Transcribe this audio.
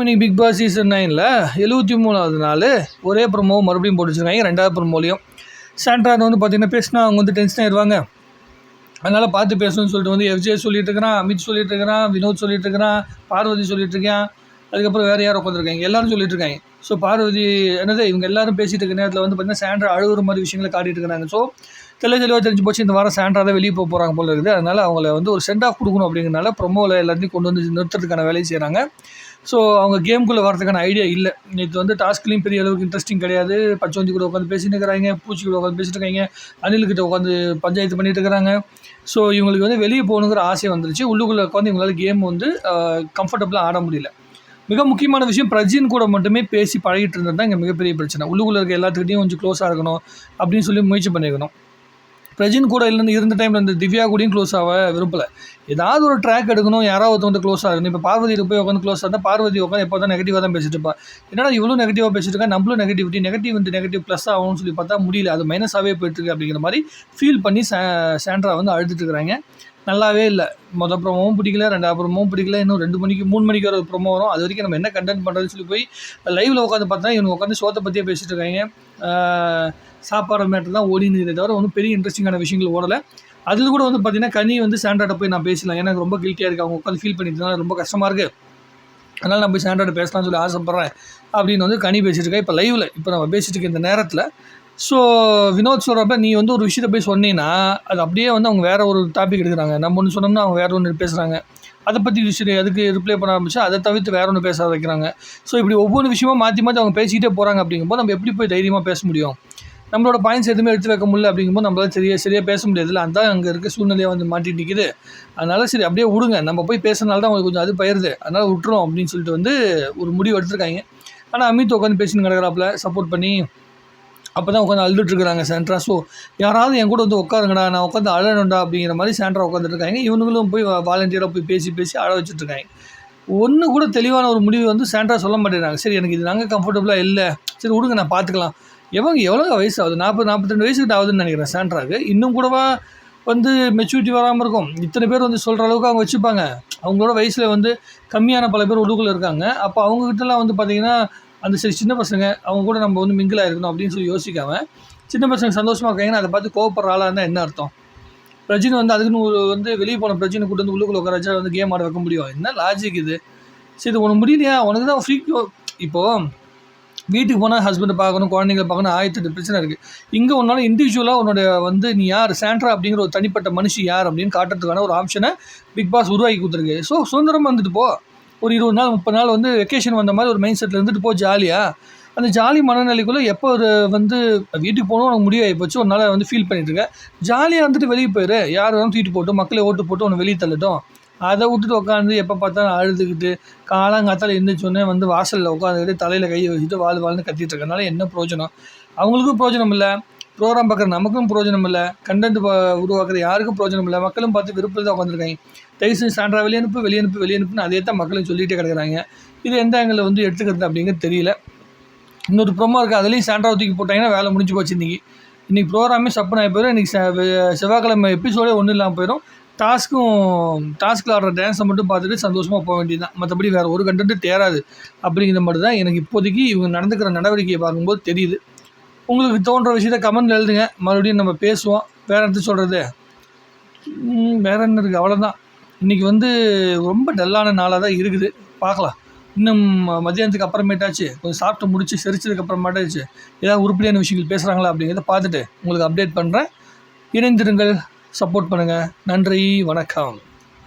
இன்னைக்கு big Boss season நைனில் எழுபத்தி மூணாவது நாள் ஒரே ப்ரொமோ மறுபடியும் போட்டுச்சுருக்காங்க ரெண்டாவது ப்ரொமோலையும் சாண்ட்ரான் வந்து பார்த்தீங்கன்னா பேசினா அவங்க வந்து டென்ஷன் ஆயிடுவாங்க அதனால் பார்த்து பேசணும்னு சொல்லிட்டு வந்து எஃப்ஜே சொல்லிட்டு இருக்கிறான் அமித் சொல்லிட்டு இருக்கிறான் வினோத் சொல்லிட்டு இருக்கிறான் பார்வதி சொல்லிட்டு இருக்கான். அதுக்கப்புறம் வேறு யாரும் உட்காந்துருக்காங்க எல்லாரும் சொல்லிட்டு இருக்காங்க. ஸோ பார்வதி என்னது இவங்க எல்லாரும் பேசிகிட்டு இருக்க நேரத்தில் வந்து பார்த்தீங்கன்னா சாண்ட்ரா அழுகுற மாதிரி விஷயங்களை காட்டிட்டு இருக்கிறாங்க. ஸோ தெளிவ தெளிவாக தெரிஞ்சு போச்சு இந்த வாரம் சாண்ட்ரா தான் வெளியே போக போகிறாங்க போல இருக்குது. அதனால் அவங்கள வந்து ஒரு சென்ட் ஆஃப் கொடுக்கணும் அப்படிங்கிறனால ப்ரொமோவில் எல்லாத்தையும் கொண்டு வந்து நிறுத்துறதுக்கான வேலையை செய்கிறாங்க ஸோ அவங்க கேமுக்குள்ளே வரதுக்கான ஐடியா இல்லை. நேற்று வந்து டாஸ்க்லேயும் பெரிய அளவுக்கு இன்ட்ரெஸ்டிங் கிடையாது. பச்சவந்தி கூட உட்காந்து பேசிட்டு இருக்கிறாங்க பூச்சி கூட உட்காந்து பேசிட்டு இருக்காங்க அனில்கிட்ட உட்காந்து பஞ்சாயத்து பண்ணிட்டு இருக்கிறாங்க. ஸோ இவங்களுக்கு வந்து வெளியே போகணுங்கிற ஆசை வந்துருச்சு. உள்ளுக்குள்ளே உட்காந்து இவங்களால கேம் வந்து கம்ஃபர்டபுளாக ஆட முடியல. மிக முக்கியமான விஷயம் பிரஜின் கூட மட்டுமே பேசி பழகிட்டு இருந்தது தான் இங்கே மிகப்பெரிய பிரச்சனை. உள்ளுக்குள்ளே இருக்க எல்லாத்துக்கிட்டையும் கொஞ்சம் க்ளோஸாக இருக்கணும் அப்படின்னு சொல்லி முயற்சி பண்ணியிருக்கணும். பிரஜின் கூட இல்லைன்னு இருந்த டைமில் இந்த திவ்யா கூடயும் க்ளோஸ் ஆக விரும்பலை. ஏதாவது ஒரு ட்ராக் எடுக்கணும் யாராவது வந்து க்ளோஸ் ஆகணும் இப்போ பார்வதி போய் உட்காந்து க்ளோஸ் ஆகுது பார்வதி உட்காந்து எப்போ தான் நெகட்டிவாக தான் பேசிட்டு இருப்பா. என்னடா இவ்வளோ நெகட்டிவாக பேசிட்டு இருக்கா? நம்மளும் நெகட்டிவிட்டி நெகட்டிவ் வந்து நெகட்டிவ் ப்ளஸ் ஆகும்னு சொல்லி பார்த்தா முடியல. அது மைனஸாகவே போயிட்டுருக்கு அப்படிங்கிற மாதிரி ஃபீல் பண்ணி சாண்ட்ரா வந்து அழுதுட்டு இருக்கிறாங்க. நல்லாவே இல்லை. மொதல் ப்ரோமோவும் பிடிக்கல ரெண்டாவது ப்ரோமோவும் பிடிக்கல இன்னும் ரெண்டு மணிக்கு மூணு மணிக்கு ஒரு ப்ரோமோ வரும். அது வரைக்கும் நம்ம என்ன கண்டென்ட் பண்ணுறதுன்னு சொல்லி போய் லைவில் உட்காந்து பார்த்தா இவங்க உட்காந்து சோத்தை பற்றியே பேசிட்டு இருக்காங்க. சாப்பாடு மேட்டர் தான் ஓடினுதே தவிர ஒன்றும் பெரிய இன்ட்ரெஸ்டிங்கான விஷயங்கள் ஓடலை. அதில் கூட வந்து பார்த்தீங்கன்னா கனி வந்து சாண்ட்ராட்ட போய் நான் பேசலாம். ஏன்னா ரொம்ப கில்ட்டியாக இருக்குது அவங்க உட்காந்து ஃபீல் பண்ணிட்டு ரொம்ப கஷ்டமாக இருக்குது அதனால் நான் போய் பேசலாம்னு சொல்லி ஆசைப்பட்றேன். அப்படின்னு வந்து கனி பேசிட்டு இருக்கேன் இப்போ லைவில் இப்போ நம்ம பேசிட்டு இருக்க இந்த நேரத்தில் ஸோ வினோத் சொல்கிறப்ப நீ வந்து ஒரு விஷயத்த போய் சொன்னீங்கன்னா அது அப்படியே வந்து அவங்க வேறு ஒரு டாபிக் எடுக்கிறாங்க. நம்ம ஒன்று சொன்னோம்னா அவங்க வேறு ஒன்று பேசுகிறாங்க அதை பற்றி விஷயம் அதுக்கு ரிப்ளை பண்ண ஆரம்பிச்சா அதை தவிர்த்து வேறு ஒன்று பேச வைக்கிறாங்க. ஸோ இப்படி ஒவ்வொரு விஷயமா மாற்றி மாற்றி அவங்க பேசிக்கிட்டே போகிறாங்க அப்படிங்கும்போது நம்ம எப்படி போய் தைரியமாக பேச முடியும்? நம்மளோட பாயிண்ட்ஸ் எதுவுமே எடுத்து வைக்க முடியல அப்படிங்கும்போது நம்மளால் சரியாக சரியாக பேச முடியாதுல்ல அந்த அங்கே இருக்க சூழ்நிலையாக வந்து மாட்டிகிட்டு நிற்கிது அதனால் சரி அப்படியே விடுங்க. நம்ம போய் பேசுறதுனால தான் அவங்களுக்கு கொஞ்சம் அது பயிருது. அதனால் விட்டுரும் அப்படின்னு சொல்லிட்டு வந்து ஒரு முடிவு எடுத்திருக்காங்க. ஆனால் அமித் உட்காந்து பேசின்னு கிடக்கிறாப்புல சப்போர்ட் பண்ணி அப்போ தான் உட்காந்து அழுதுட்டுருக்குறாங்க சாண்ட்ரா. ஸோ யாராவது என் கூட வந்து உட்காருங்கடா நான் உட்காந்து அழணும்டா அப்படிங்கிற மாதிரி சாண்ட்ரா உட்காந்துருக்காங்க இவனுங்களும் போய் வாலண்டியராக போய் பேசி பேசி அழ வச்சுட்ருக்காங்க ஒன்று கூட தெளிவான ஒரு முடிவு வந்து சாண்ட்ரா சொல்ல மாட்டேங்கிறாங்க. சரி எனக்கு இது நாங்கள் கம்ஃபர்டபுளாக இல்லை. சரி விடுங்க நான் பார்த்துக்கலாம் எவங்க எவ்வளோ வயசு ஆகுது? நாற்பது நாற்பத்தெண்டு வயசுக்கிட்ட ஆகுதுன்னு நினைக்கிறேன் சாண்ட்ராக்கு இன்னும் கூடவா வந்து மெச்சூரிட்டி வராமல் இருக்கும். இத்தனை பேர் வந்து சொல்கிற அளவுக்கு அவங்க வச்சுப்பாங்க. அவங்களோட வயசில் வந்து கம்மியான பல பேர் உள்ளுக்குள்ளே இருக்காங்க. அப்போ அவங்கக்கிட்டலாம் வந்து பார்த்திங்கன்னா அந்த சரி சின்ன பசங்க அவங்க கூட நம்ம வந்து மிங்கிளாக இருக்கணும் அப்படின்னு சொல்லி யோசிக்காம சின்ன பசங்க சந்தோஷமாக இருக்காங்கன்னா அதை பார்த்து கோவப்படுற ஆளாக இருந்தால் என்ன அர்த்தம்? பிரஜின் வந்து அதுக்குன்னு ஒரு வந்து வெளியே போன பிரஜினை கூட்டு வந்து உள்ளுக்குள்ள உட்கார வந்து கேம் ஆட வைக்க முடியும். என்ன லாஜிக் இது? சரி உனக்கு முடியலையா? உனக்கு தான் ஃப்ரீ இப்போது வீட்டுக்கு போனால் ஹஸ்பண்டை பார்க்கணும் குழந்தைங்களை பார்க்கணும் ஆயிரத்தெட்டு பிரச்சனை இருக்குது இங்கே ஒன்றால் இண்டிவிஜுவலாக உன்னோட வந்து நீ யார்? சாண்ட்ரா அப்படிங்கிற ஒரு தனிப்பட்ட மனுஷி யார் அப்படின்னு காட்டுறதுக்கான ஒரு ஆப்ஷனை பிக் பாஸ் உருவாக்கி கொடுத்துருக்கு. ஸோ சுதந்திரமாக வந்துட்டு போ. ஒரு இருபது நாள் முப்பது நாள் வந்து வெக்கேஷன் வந்த மாதிரி ஒரு மைண்ட் செட்டில் இருந்துட்டு போ ஜாலியாக அந்த ஜாலி மனநிலைக்குள்ளே எப்போ ஒரு வந்து வீட்டுக்கு போகணும் உனக்கு முடிவாகி போச்சு ஒரு நாள் வந்து ஃபீல் பண்ணிட்டுருக்கேன் ஜாலியாக வந்துட்டு வெளியே போயிரு. யார் வேணும் தூக்கிட்டு போட்டு மக்களை ஓட்டு போட்டு உன்னை வெளியே தள்ளட்டும். அதை விட்டுட்டு உட்காந்து எப்போ பார்த்தாலும் அழுதுகிட்டு காலங்காத்தால் எழுந்திரிச்சோடனே வந்து வாசலில் உட்காந்துக்கிட்டு தலையில் கையை வச்சுட்டு வாழ் வாழ்னு கத்திட்டு இருக்கனால என்ன பிரயோஜனம்? அவங்களுக்கும் பிரயோஜனம் இல்லை. ப்ரோக்ராம் பார்க்குற நமக்கும் பிரயோஜனம் இல்லை. கண்டென்ட் உருவாக்குற யாருக்கும் பிரயோஜனம் இல்லை. மக்களும் பார்த்து விருப்பத்தில் தான் உட்காந்துருக்காங்க தயவு சான்றா வெளியே அனுப்பு வெளியே அனுப்பு வெளியே அனுப்புன்னு அதே தான் மக்களும் சொல்லிகிட்டே கிடக்குறாங்க. இது எந்த ஆங்கிளில் வந்து எடுத்துக்கிறது அப்படிங்கிறது தெரியல. இன்னொரு ப்ரோமோ இருக்குது அதுலேயும் சாண்ட்ரா தூக்கி போட்டாங்கன்னா வேலை முடிஞ்சு போச்சு இன்றைக்கி இன்றைக்கி ப்ரோக்ராமே சப்பன் ஆகி போயிடும் இன்றைக்கி செவ்வாய்க்கிழமை எபிசோடே ஒன்றும் இல்லாமல் போயிடும் டாஸ்க்கும் டாஸ்கில் ஆடுற டான்ஸை மட்டும் பார்த்துட்டு சந்தோஷமாக போக வேண்டியது தான் மற்றபடி வேறு ஒரு கண்டென்ட்டு தேராது. அப்படிங்கிற மட்டும் தான் எனக்கு இப்போதைக்கு இவங்க நடந்துக்கிற நடவடிக்கையை பார்க்கும்போது தெரியுது. உங்களுக்கு தோன்ற விஷயத்த கமெண்ட்ல எழுதுங்க. மறுபடியும் நம்ம பேசுவோம். வேறு எடுத்து சொல்கிறது வேறு என்ன இருக்குது அவ்வளோதான் இன்றைக்கி வந்து ரொம்ப டல்லான நாளாக தான் இருக்குது. பார்க்கலாம். இன்னும் மதியானத்துக்கு அப்புறமேட்டாச்சு கொஞ்சம் சாப்பிட்டு முடிச்சு செரிச்சதுக்கு அப்புறமேட்டாச்சு ஏதாவது உருப்படியான விஷயங்கள் பேசுகிறாங்களா அப்படிங்கிறத பார்த்துட்டு உங்களுக்கு அப்டேட் பண்ணுறேன் இணைந்திருங்கள். சப்போர்ட் பண்ணுங்கள் நன்றி. வணக்கம்.